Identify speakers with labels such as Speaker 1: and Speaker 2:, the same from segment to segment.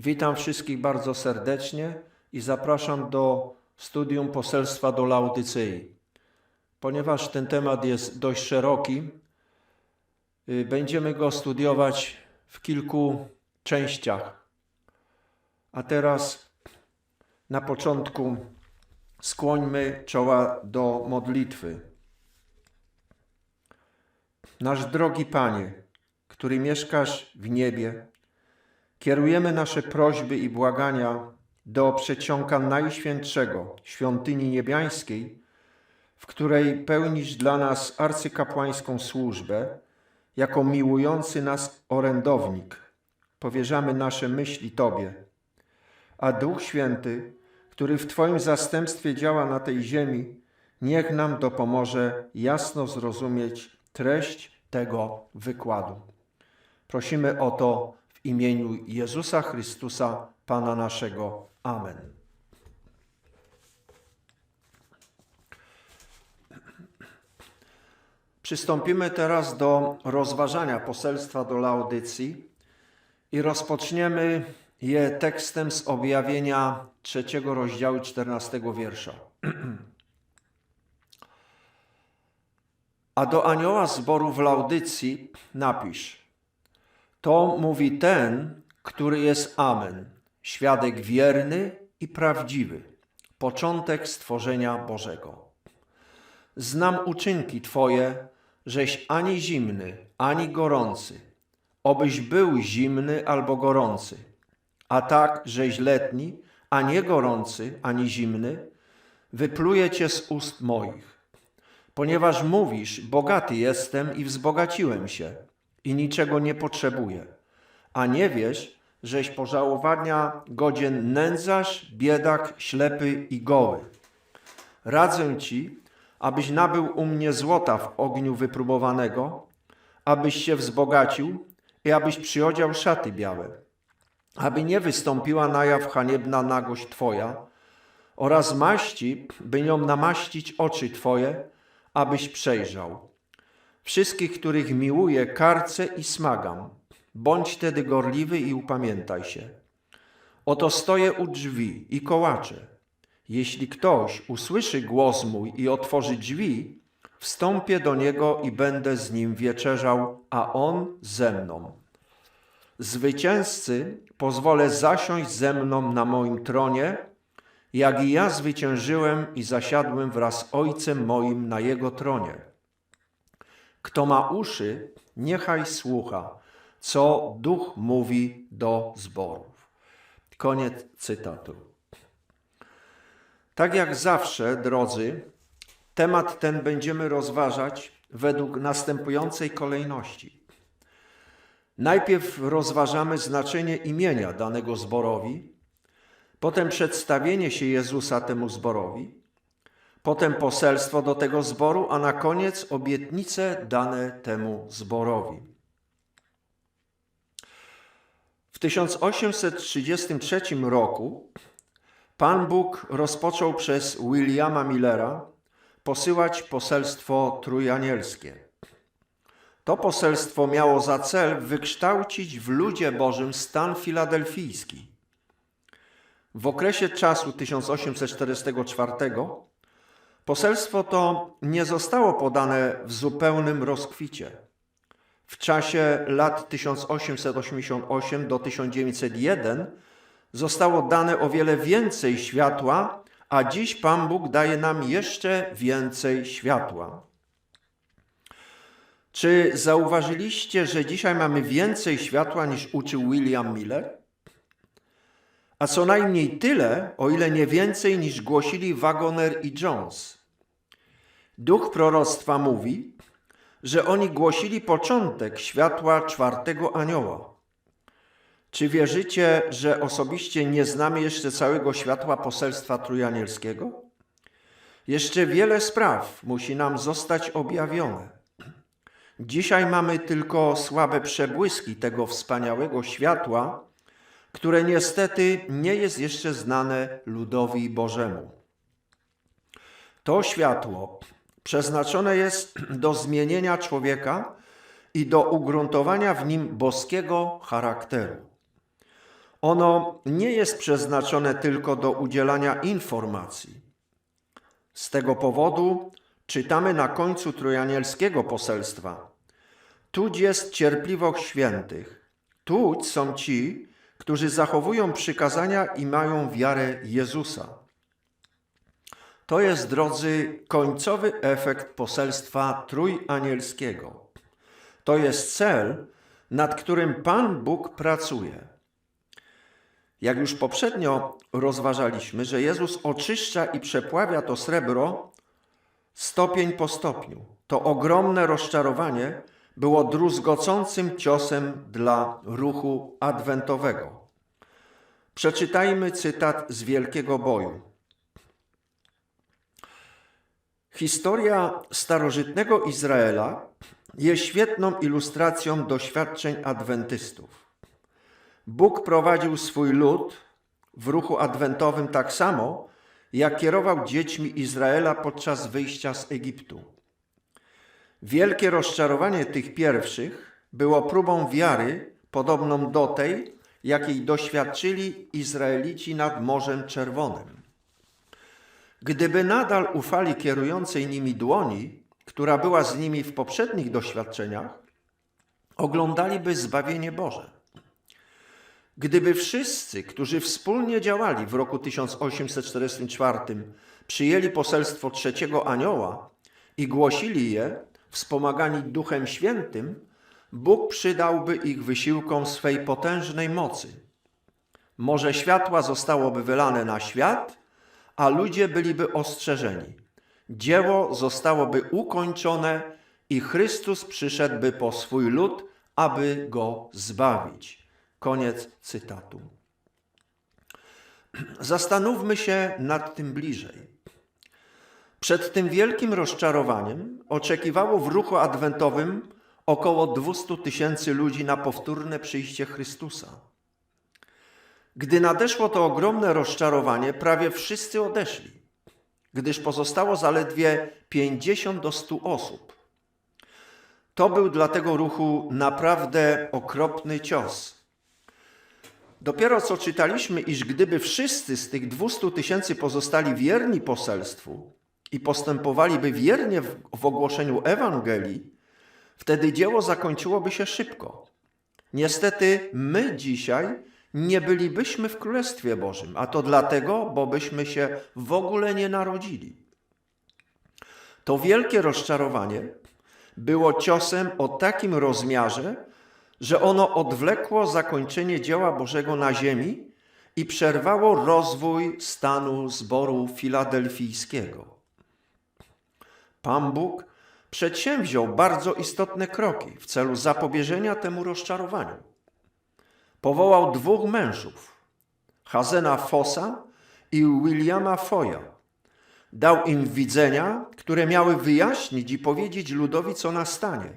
Speaker 1: Witam wszystkich bardzo serdecznie i zapraszam do studium poselstwa do Laodycei. Ponieważ ten temat jest dość szeroki, y, będziemy go studiować w kilku częściach. A teraz na początku skłońmy czoła do modlitwy. Nasz drogi Panie, który mieszkasz w niebie, kierujemy nasze prośby i błagania do przeciąga Najświętszego, świątyni niebiańskiej, w której pełnisz dla nas arcykapłańską służbę, jako miłujący nas orędownik. Powierzamy nasze myśli Tobie, a Duch Święty, który w Twoim zastępstwie działa na tej ziemi, niech nam dopomoże jasno zrozumieć treść tego wykładu. Prosimy o to imieniu Jezusa Chrystusa, Pana naszego. Amen. Przystąpimy teraz do rozważania poselstwa do Laodycji i rozpoczniemy je tekstem z objawienia trzeciego rozdziału czternastego wiersza. A do anioła zboru w Laudycji napisz: To mówi ten, który jest Amen, świadek wierny i prawdziwy, początek stworzenia Bożego. Znam uczynki Twoje, żeś ani zimny, ani gorący. Obyś był zimny albo gorący. A tak, żeś letni, a nie gorący, ani zimny, wypluję Cię z ust moich. Ponieważ mówisz, bogaty jestem i wzbogaciłem się i niczego nie potrzebuję, a nie wiesz, żeś pożałowania godzien nędzarz, biedak, ślepy i goły. Radzę Ci, abyś nabył u mnie złota w ogniu wypróbowanego, abyś się wzbogacił i abyś przyodział szaty białe, aby nie wystąpiła na jaw haniebna nagość Twoja oraz maści, by nią namaścić oczy Twoje, abyś przejrzał. Wszystkich, których miłuję, karcę i smagam. Bądź tedy gorliwy i upamiętaj się. Oto stoję u drzwi i kołaczę. Jeśli ktoś usłyszy głos mój i otworzy drzwi, wstąpię do niego i będę z nim wieczerzał, a on ze mną. Zwycięzcy pozwolę zasiąść ze mną na moim tronie, jak i ja zwyciężyłem i zasiadłem wraz z Ojcem moim na jego tronie. Kto ma uszy, niechaj słucha, co Duch mówi do zborów. Koniec cytatu. Tak jak zawsze, drodzy, temat ten będziemy rozważać według następującej kolejności. Najpierw rozważamy znaczenie imienia danego zborowi, potem przedstawienie się Jezusa temu zborowi, potem poselstwo do tego zboru, a na koniec obietnice dane temu zborowi. W 1833 roku Pan Bóg rozpoczął przez Williama Millera posyłać poselstwo trójanielskie. To poselstwo miało za cel wykształcić w ludzie Bożym stan filadelfijski. W okresie czasu 1844 poselstwo to nie zostało podane w zupełnym rozkwicie. W czasie lat 1888 do 1901 zostało dane o wiele więcej światła, a dziś Pan Bóg daje nam jeszcze więcej światła. Czy zauważyliście, że dzisiaj mamy więcej światła niż uczył William Miller? A co najmniej tyle, o ile nie więcej niż głosili Wagoner i Jones. Duch proroctwa mówi, że oni głosili początek światła czwartego anioła. Czy wierzycie, że osobiście nie znamy jeszcze całego światła poselstwa trójanielskiego? Jeszcze wiele spraw musi nam zostać objawione. Dzisiaj mamy tylko słabe przebłyski tego wspaniałego światła, które niestety nie jest jeszcze znane ludowi Bożemu. To światło przeznaczone jest do zmienienia człowieka i do ugruntowania w nim boskiego charakteru. Ono nie jest przeznaczone tylko do udzielania informacji. Z tego powodu czytamy na końcu trójanielskiego poselstwa: Tuć jest cierpliwość świętych, tuć są ci, którzy zachowują przykazania i mają wiarę Jezusa. To jest, drodzy, końcowy efekt poselstwa trójanielskiego. To jest cel, nad którym Pan Bóg pracuje. Jak już poprzednio rozważaliśmy, że Jezus oczyszcza i przepławia to srebro stopień po stopniu. To ogromne rozczarowanie było druzgocącym ciosem dla ruchu adwentowego. Przeczytajmy cytat z Wielkiego Boju. Historia starożytnego Izraela jest świetną ilustracją doświadczeń adwentystów. Bóg prowadził swój lud w ruchu adwentowym tak samo, jak kierował dziećmi Izraela podczas wyjścia z Egiptu. Wielkie rozczarowanie tych pierwszych było próbą wiary podobną do tej, jakiej doświadczyli Izraelici nad Morzem Czerwonym. Gdyby nadal ufali kierującej nimi dłoni, która była z nimi w poprzednich doświadczeniach, oglądaliby zbawienie Boże. Gdyby wszyscy, którzy wspólnie działali w roku 1844, przyjęli poselstwo trzeciego anioła i głosili je, wspomagani Duchem Świętym, Bóg przydałby ich wysiłkom swej potężnej mocy. Morze światła zostałoby wylane na świat, a ludzie byliby ostrzeżeni. Dzieło zostałoby ukończone i Chrystus przyszedłby po swój lud, aby go zbawić. Koniec cytatu. Zastanówmy się nad tym bliżej. Przed tym wielkim rozczarowaniem oczekiwało w ruchu adwentowym około 200 tysięcy ludzi na powtórne przyjście Chrystusa. Gdy nadeszło to ogromne rozczarowanie, prawie wszyscy odeszli, gdyż pozostało zaledwie 50 do 100 osób. To był dla tego ruchu naprawdę okropny cios. Dopiero co czytaliśmy, iż gdyby wszyscy z tych 200 tysięcy pozostali wierni poselstwu i postępowaliby wiernie w, ogłoszeniu Ewangelii, wtedy dzieło zakończyłoby się szybko. Niestety my dzisiaj nie bylibyśmy w Królestwie Bożym, a to dlatego, bo byśmy się w ogóle nie narodzili. To wielkie rozczarowanie było ciosem o takim rozmiarze, że ono odwlekło zakończenie dzieła Bożego na ziemi i przerwało rozwój stanu zboru filadelfijskiego. Pan Bóg przedsięwziął bardzo istotne kroki w celu zapobieżenia temu rozczarowaniu. Powołał dwóch mężów, Hazena Fossa i Williama Foya. Dał im widzenia, które miały wyjaśnić i powiedzieć ludowi, co nastanie.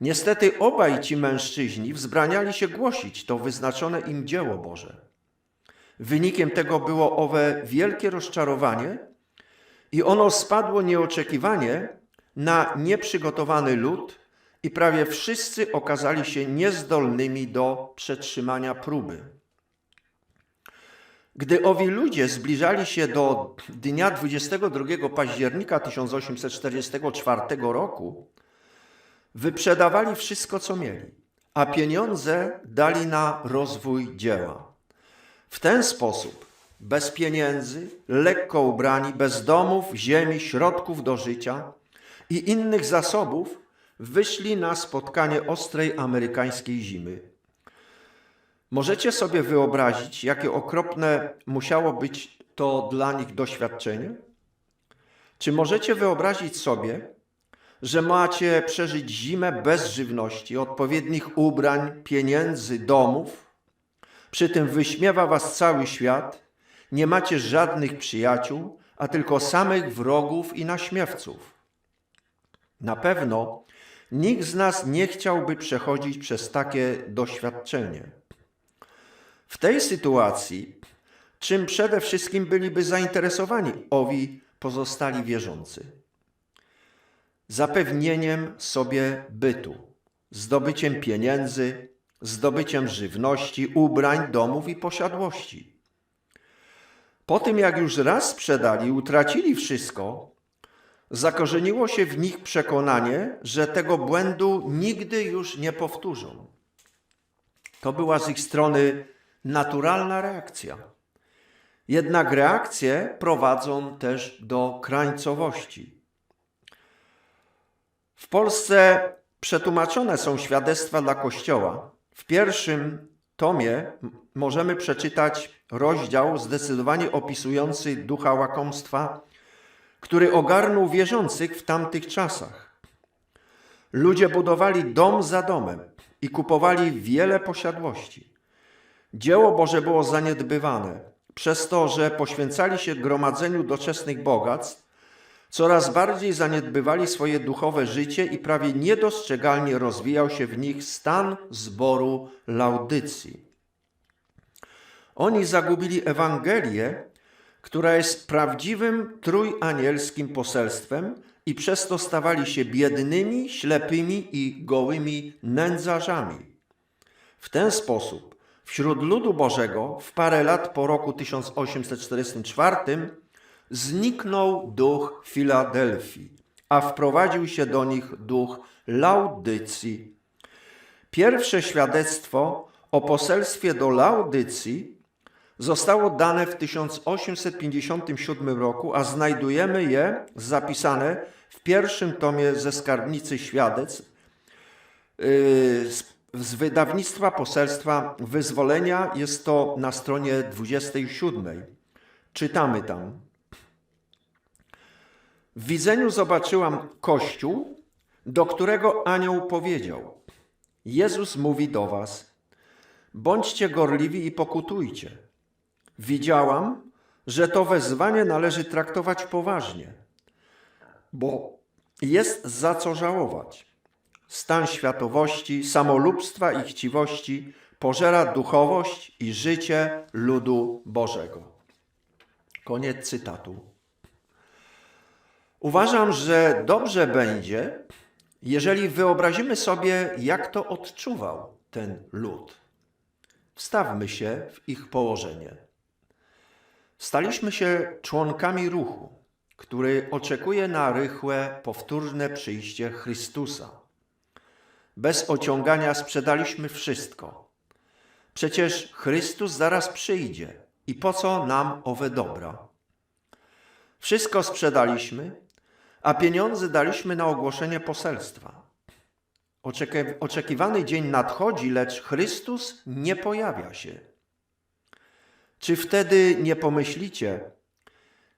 Speaker 1: Niestety obaj ci mężczyźni wzbraniali się głosić to wyznaczone im dzieło Boże. Wynikiem tego było owe wielkie rozczarowanie i ono spadło nieoczekiwanie na nieprzygotowany lud i prawie wszyscy okazali się niezdolnymi do przetrzymania próby. Gdy owi ludzie zbliżali się do dnia 22 października 1844 roku, wyprzedawali wszystko, co mieli, a pieniądze dali na rozwój dzieła. W ten sposób, bez pieniędzy, lekko ubrani, bez domów, ziemi, środków do życia i innych zasobów, wyszli na spotkanie ostrej amerykańskiej zimy. Możecie sobie wyobrazić, jakie okropne musiało być to dla nich doświadczenie? Czy możecie wyobrazić sobie, że macie przeżyć zimę bez żywności, odpowiednich ubrań, pieniędzy, domów? Przy tym wyśmiewa was cały świat, nie macie żadnych przyjaciół, a tylko samych wrogów i naśmiewców. Na pewno nikt z nas nie chciałby przechodzić przez takie doświadczenie. W tej sytuacji, czym przede wszystkim byliby zainteresowani owi pozostali wierzący? Zapewnieniem sobie bytu, zdobyciem pieniędzy, zdobyciem żywności, ubrań, domów i posiadłości. Po tym, jak już raz sprzedali, utracili wszystko, zakorzeniło się w nich przekonanie, że tego błędu nigdy już nie powtórzą. To była z ich strony naturalna reakcja. Jednak reakcje prowadzą też do krańcowości. W Polsce przetłumaczone są świadectwa dla Kościoła. W pierwszym tomie możemy przeczytać rozdział zdecydowanie opisujący ducha łakomstwa, który ogarnął wierzących w tamtych czasach. Ludzie budowali dom za domem i kupowali wiele posiadłości. Dzieło Boże było zaniedbywane przez to, że poświęcali się gromadzeniu doczesnych bogactw, coraz bardziej zaniedbywali swoje duchowe życie i prawie niedostrzegalnie rozwijał się w nich stan zboru laudycji. Oni zagubili Ewangelię, która jest prawdziwym trójanielskim poselstwem i przez to stawali się biednymi, ślepymi i gołymi nędzarzami. W ten sposób wśród ludu Bożego w parę lat po roku 1844 zniknął duch Filadelfii, a wprowadził się do nich duch Laudycji. Pierwsze świadectwo o poselstwie do Laudycji zostało dane w 1857 roku, a znajdujemy je zapisane w pierwszym tomie ze skarbnicy świadectw yy, z- z wydawnictwa poselstwa wyzwolenia. Jest to na stronie 27. Czytamy tam. W widzeniu zobaczyłam kościół, do którego anioł powiedział: Jezus mówi do was: Bądźcie gorliwi i pokutujcie. Widziałam, że to wezwanie należy traktować poważnie, bo jest za co żałować. Stan światowości, samolubstwa i chciwości pożera duchowość i życie ludu Bożego. Koniec cytatu. Uważam, że dobrze będzie, jeżeli wyobrazimy sobie, jak to odczuwał ten lud. Wstawmy się w ich położenie. Staliśmy się członkami ruchu, który oczekuje na rychłe, powtórne przyjście Chrystusa. Bez ociągania sprzedaliśmy wszystko. Przecież Chrystus zaraz przyjdzie i po co nam owe dobra? Wszystko sprzedaliśmy, a pieniądze daliśmy na ogłoszenie poselstwa. Oczeki- oczekiwany dzień nadchodzi, lecz Chrystus nie pojawia się. Czy wtedy nie pomyślicie,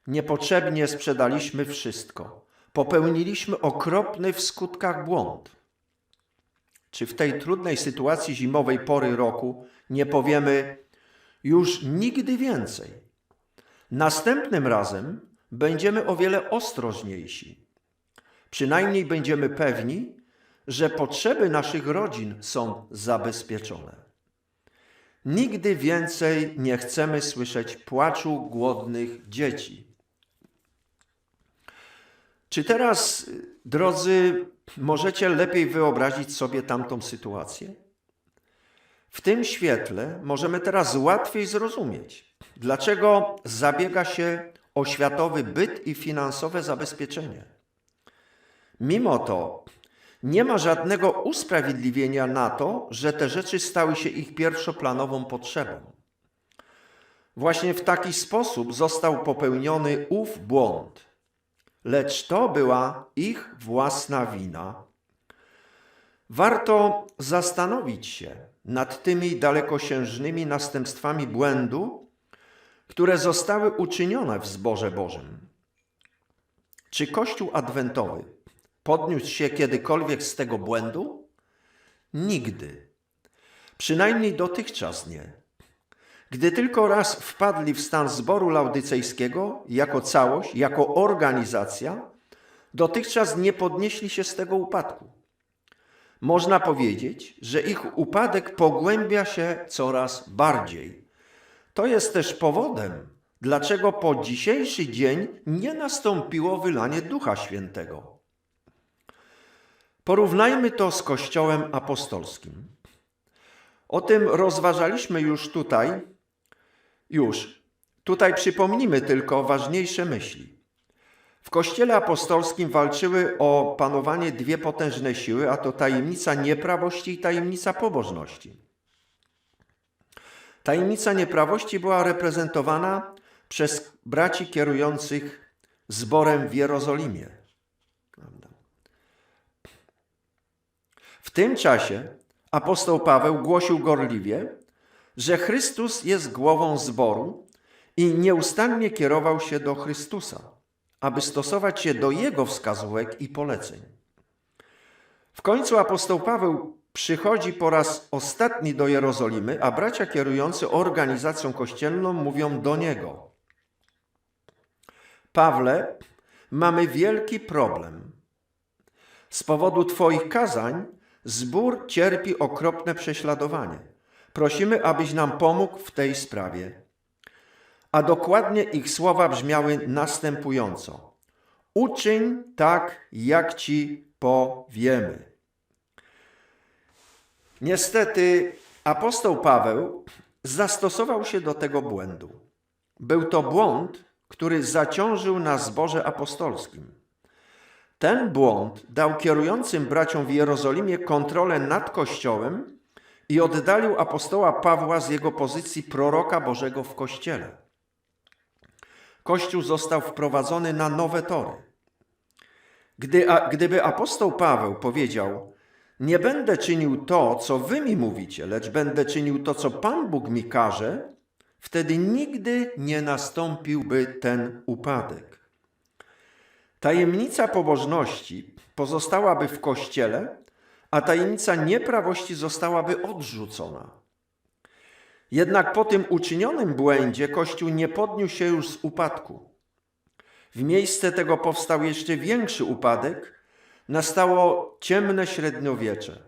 Speaker 1: niepotrzebnie sprzedaliśmy wszystko, popełniliśmy okropny w skutkach błąd? Czy w tej trudnej sytuacji zimowej pory roku nie powiemy już nigdy więcej? Następnym razem będziemy o wiele ostrożniejsi. Przynajmniej będziemy pewni, że potrzeby naszych rodzin są zabezpieczone. Nigdy więcej nie chcemy słyszeć płaczu głodnych dzieci. Czy teraz, drodzy, możecie lepiej wyobrazić sobie tamtą sytuację? W tym świetle możemy teraz łatwiej zrozumieć, dlaczego zabiega się o światowy byt i finansowe zabezpieczenie. Mimo to nie ma żadnego usprawiedliwienia na to, że te rzeczy stały się ich pierwszoplanową potrzebą. Właśnie w taki sposób został popełniony ów błąd, lecz to była ich własna wina. Warto zastanowić się nad tymi dalekosiężnymi następstwami błędu, które zostały uczynione w zborze Bożym. Czy Kościół Adwentowy podniósł się kiedykolwiek z tego błędu? Nigdy. Przynajmniej dotychczas nie. Gdy tylko raz wpadli w stan zboru laudycejskiego jako całość, jako organizacja, dotychczas nie podnieśli się z tego upadku. Można powiedzieć, że ich upadek pogłębia się coraz bardziej. To jest też powodem, dlaczego po dzisiejszy dzień nie nastąpiło wylanie Ducha Świętego. Porównajmy to z Kościołem apostolskim. O tym rozważaliśmy już tutaj. Już. Tutaj przypomnimy tylko ważniejsze myśli. W Kościele apostolskim walczyły o panowanie dwie potężne siły, a to tajemnica nieprawości i tajemnica pobożności. Tajemnica nieprawości była reprezentowana przez braci kierujących zborem w Jerozolimie. Prawda? W tym czasie apostoł Paweł głosił gorliwie, że Chrystus jest głową zboru i nieustannie kierował się do Chrystusa, aby stosować się do Jego wskazówek i poleceń. W końcu apostoł Paweł przychodzi po raz ostatni do Jerozolimy, a bracia kierujący organizacją kościelną mówią do niego: Pawle, mamy wielki problem. Z powodu Twoich kazań zbór cierpi okropne prześladowanie. Prosimy, abyś nam pomógł w tej sprawie. A dokładnie ich słowa brzmiały następująco: Uczyń tak, jak ci powiemy. Niestety apostoł Paweł zastosował się do tego błędu. Był to błąd, który zaciążył na zborze apostolskim. Ten błąd dał kierującym braciom w Jerozolimie kontrolę nad Kościołem i oddalił apostoła Pawła z jego pozycji proroka Bożego w Kościele. Kościół został wprowadzony na nowe tory. Gdy, a, gdyby apostoł Paweł powiedział: Nie będę czynił to, co wy mi mówicie, lecz będę czynił to, co Pan Bóg mi każe, wtedy nigdy nie nastąpiłby ten upadek. Tajemnica pobożności pozostałaby w kościele, a tajemnica nieprawości zostałaby odrzucona. Jednak po tym uczynionym błędzie Kościół nie podniósł się już z upadku. W miejsce tego powstał jeszcze większy upadek, nastało ciemne średniowiecze.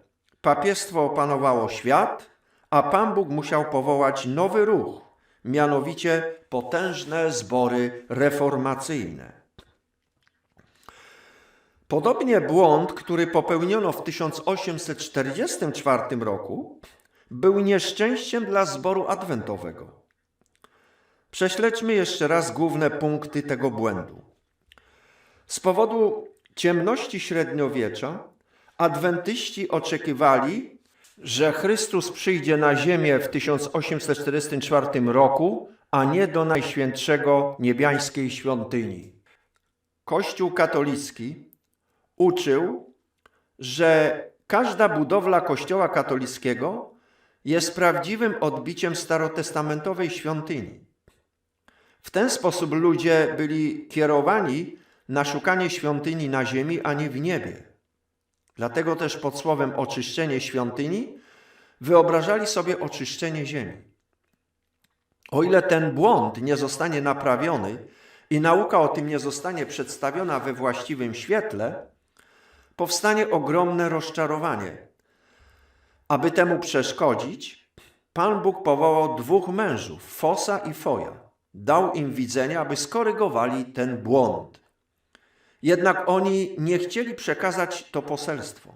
Speaker 1: Papiestwo opanowało świat, a Pan Bóg musiał powołać nowy ruch, mianowicie potężne zbory reformacyjne. Podobnie błąd, który popełniono w 1844 roku, był nieszczęściem dla zboru adwentowego. Prześledźmy jeszcze raz główne punkty tego błędu. Z powodu ciemności średniowiecza adwentyści oczekiwali, że Chrystus przyjdzie na ziemię w 1844 roku, a nie do Najświętszego niebiańskiej świątyni. Kościół katolicki uczył, że każda budowla Kościoła katolickiego jest prawdziwym odbiciem starotestamentowej świątyni. W ten sposób ludzie byli kierowani na szukanie świątyni na ziemi, a nie w niebie. Dlatego też pod słowem oczyszczenie świątyni wyobrażali sobie oczyszczenie ziemi. O ile ten błąd nie zostanie naprawiony i nauka o tym nie zostanie przedstawiona we właściwym świetle, powstanie ogromne rozczarowanie. Aby temu przeszkodzić, Pan Bóg powołał dwóch mężów, Fosa i Foja. Dał im widzenie, aby skorygowali ten błąd. Jednak oni nie chcieli przekazać to poselstwo.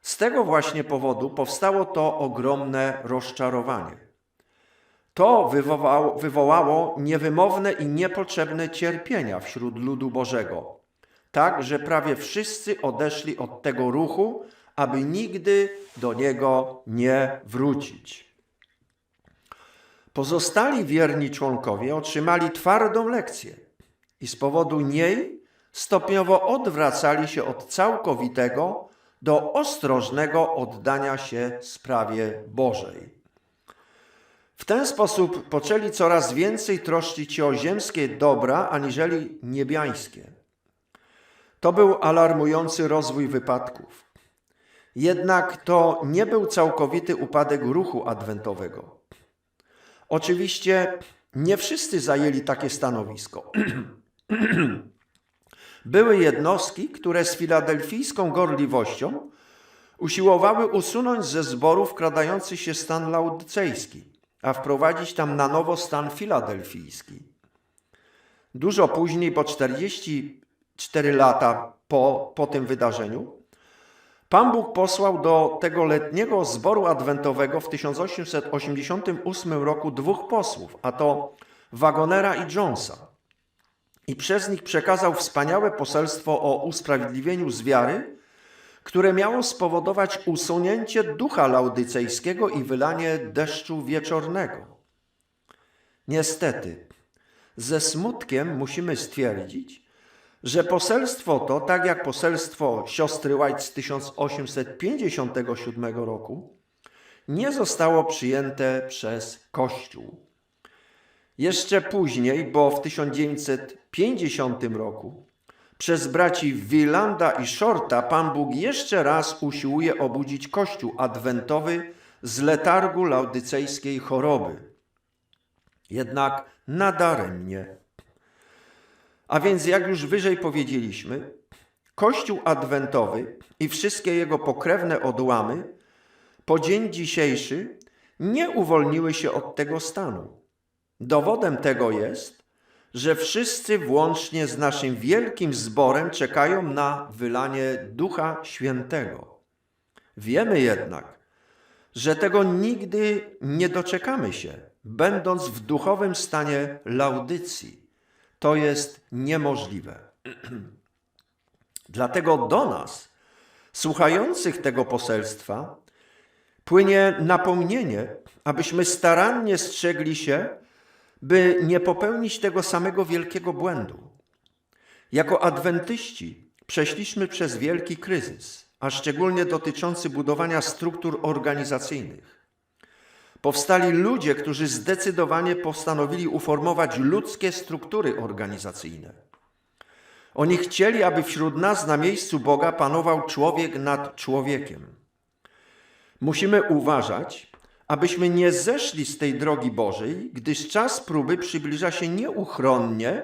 Speaker 1: Z tego właśnie powodu powstało to ogromne rozczarowanie. To wywołało, wywołało niewymowne i niepotrzebne cierpienia wśród ludu Bożego, tak że prawie wszyscy odeszli od tego ruchu, aby nigdy do niego nie wrócić. Pozostali wierni członkowie otrzymali twardą lekcję i z powodu niej stopniowo odwracali się od całkowitego do ostrożnego oddania się sprawie Bożej. W ten sposób poczęli coraz więcej troszczyć się o ziemskie dobra aniżeli niebiańskie. To był alarmujący rozwój wypadków. Jednak to nie był całkowity upadek ruchu adwentowego. Oczywiście nie wszyscy zajęli takie stanowisko. Były jednostki, które z filadelfijską gorliwością usiłowały usunąć ze zboru wkradający się stan laodycejski, a wprowadzić tam na nowo stan filadelfijski. Dużo później, po 44 lata po, po tym wydarzeniu, Pan Bóg posłał do tego letniego zboru adwentowego w 1888 roku dwóch posłów, a to Wagonera i Jonesa. I przez nich przekazał wspaniałe poselstwo o usprawiedliwieniu z wiary, które miało spowodować usunięcie ducha laudycejskiego i wylanie deszczu wieczornego. Niestety, ze smutkiem musimy stwierdzić, że poselstwo to, tak jak poselstwo siostry White z 1857 roku, nie zostało przyjęte przez Kościół. Jeszcze później, bo w 1950 roku, przez braci Wilanda i Shorta Pan Bóg jeszcze raz usiłuje obudzić Kościół adwentowy z letargu laudycejskiej choroby. Jednak nadaremnie. A więc, jak już wyżej powiedzieliśmy, Kościół adwentowy i wszystkie jego pokrewne odłamy po dzień dzisiejszy nie uwolniły się od tego stanu. Dowodem tego jest, że wszyscy włącznie z naszym wielkim zborem czekają na wylanie Ducha Świętego. Wiemy jednak, że tego nigdy nie doczekamy się, będąc w duchowym stanie laudycji. To jest niemożliwe. Dlatego do nas, słuchających tego poselstwa, płynie napomnienie, abyśmy starannie strzegli się, by nie popełnić tego samego wielkiego błędu. Jako adwentyści przeszliśmy przez wielki kryzys, a szczególnie dotyczący budowania struktur organizacyjnych. Powstali ludzie, którzy zdecydowanie postanowili uformować ludzkie struktury organizacyjne. Oni chcieli, aby wśród nas na miejscu Boga panował człowiek nad człowiekiem. Musimy uważać, abyśmy nie zeszli z tej drogi Bożej, gdyż czas próby przybliża się nieuchronnie,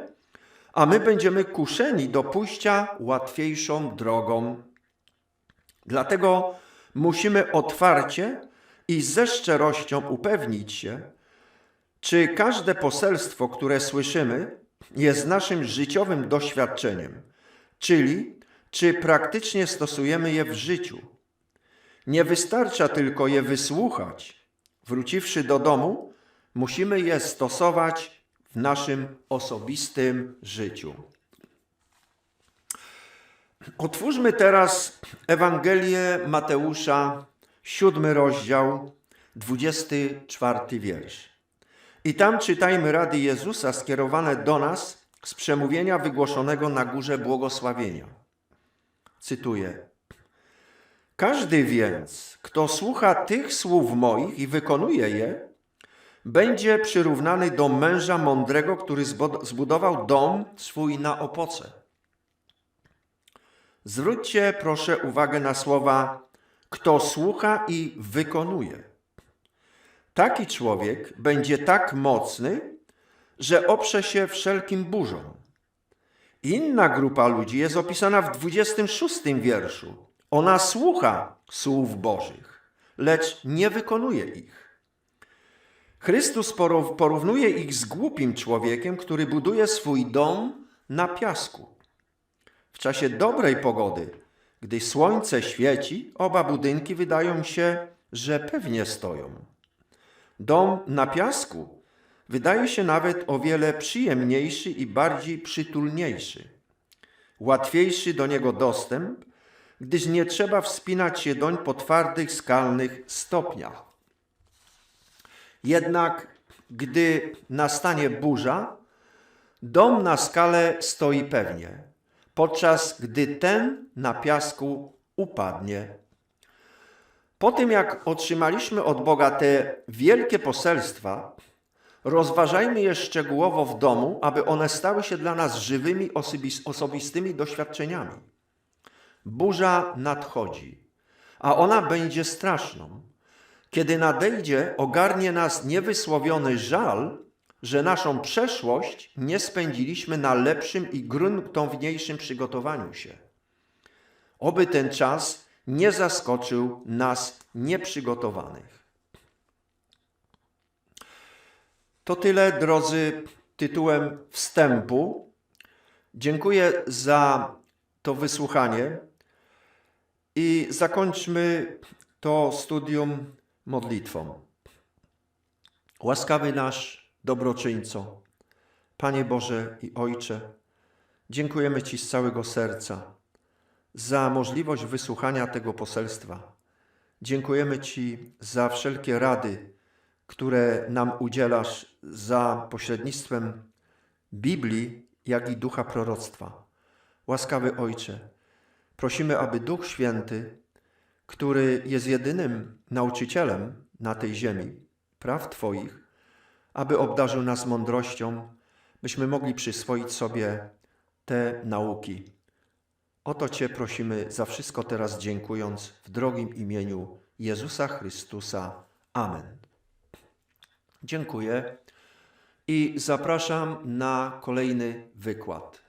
Speaker 1: a my będziemy kuszeni do pójścia łatwiejszą drogą. Dlatego musimy otwarcie i ze szczerością upewnić się, czy każde poselstwo, które słyszymy, jest naszym życiowym doświadczeniem, czyli czy praktycznie stosujemy je w życiu. Nie wystarcza tylko je wysłuchać. Wróciwszy do domu, musimy je stosować w naszym osobistym życiu. Otwórzmy teraz Ewangelię Mateusza, siódmy rozdział, 24 wiersz. I tam czytajmy rady Jezusa skierowane do nas z przemówienia wygłoszonego na górze błogosławienia. Cytuję. Każdy więc, kto słucha tych słów moich i wykonuje je, będzie przyrównany do męża mądrego, który zbudował dom swój na opoce. Zwróćcie proszę uwagę na słowa kto słucha i wykonuje. Taki człowiek będzie tak mocny, że oprze się wszelkim burzom. Inna grupa ludzi jest opisana w 26 wierszu. Ona słucha słów Bożych, lecz nie wykonuje ich. Chrystus porównuje ich z głupim człowiekiem, który buduje swój dom na piasku. W czasie dobrej pogody, gdy słońce świeci, oba budynki wydają się, że pewnie stoją. Dom na piasku wydaje się nawet o wiele przyjemniejszy i bardziej przytulniejszy. Łatwiejszy do niego dostęp, gdyż nie trzeba wspinać się doń po twardych, skalnych stopniach. Jednak gdy nastanie burza, dom na skale stoi pewnie, podczas gdy ten na piasku upadnie. Po tym, jak otrzymaliśmy od Boga te wielkie poselstwa, rozważajmy je szczegółowo w domu, aby one stały się dla nas żywymi, osobistymi doświadczeniami. Burza nadchodzi, a ona będzie straszną. Kiedy nadejdzie, ogarnie nas niewysłowiony żal, że naszą przeszłość nie spędziliśmy na lepszym i gruntowniejszym przygotowaniu się. Oby ten czas nie zaskoczył nas nieprzygotowanych. To tyle, drodzy, tytułem wstępu. Dziękuję za to wysłuchanie. I zakończmy to studium modlitwą. Łaskawy nasz dobroczyńco, Panie Boże i Ojcze, dziękujemy Ci z całego serca za możliwość wysłuchania tego poselstwa. Dziękujemy Ci za wszelkie rady, które nam udzielasz za pośrednictwem Biblii, jak i ducha proroctwa. Łaskawy Ojcze, prosimy, aby Duch Święty, który jest jedynym nauczycielem na tej ziemi, praw Twoich, aby obdarzył nas mądrością, byśmy mogli przyswoić sobie te nauki. O to Cię prosimy za wszystko teraz dziękując w drogim imieniu Jezusa Chrystusa. Amen. Dziękuję i zapraszam na kolejny wykład.